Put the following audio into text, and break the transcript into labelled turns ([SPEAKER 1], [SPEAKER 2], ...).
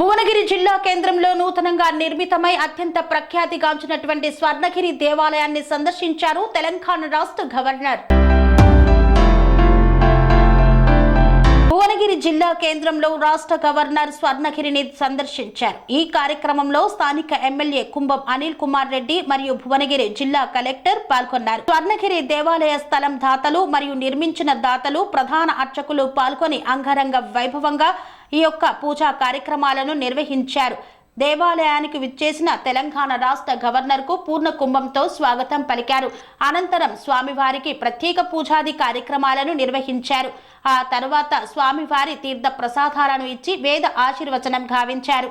[SPEAKER 1] భువనగిరి జిల్లా కేంద్రంలో నూతనంగా నిర్మితమై అత్యంత ప్రఖ్యాతిగాంచినటువంటి స్వర్ణగిరి దేవాలయాన్ని సందర్శించారు తెలంగాణ రాష్ట్ర గవర్నర్. కేంద్రంలో రాష్ట్ర గవర్నర్ స్వర్ణగిరిని సందర్శించారు. ఈ కార్యక్రమంలో స్థానిక ఎమ్మెల్యే కుంభం అనిల్ కుమార్ రెడ్డి మరియు భువనగిరి జిల్లా కలెక్టర్ పాల్గొన్నారు. స్వర్ణగిరి దేవాలయ స్థలం దాతలు మరియు నిర్మించిన దాతలు ప్రధాన అర్చకులు పాల్గొని అంగరంగ వైభవంగా ఈ యొక్క పూజా కార్యక్రమాలను నిర్వహించారు. దేవాలయానికి విచ్చేసిన తెలంగాణ రాష్ట్ర గవర్నర్కు పూర్ణ కుంభంతో స్వాగతం పలికారు. అనంతరం స్వామివారికి ప్రత్యేక పూజాది కార్యక్రమాలను నిర్వహించారు. ఆ తర్వాత స్వామివారి తీర్థ ప్రసాదాలను ఇచ్చి వేద ఆశీర్వచనం గావించారు.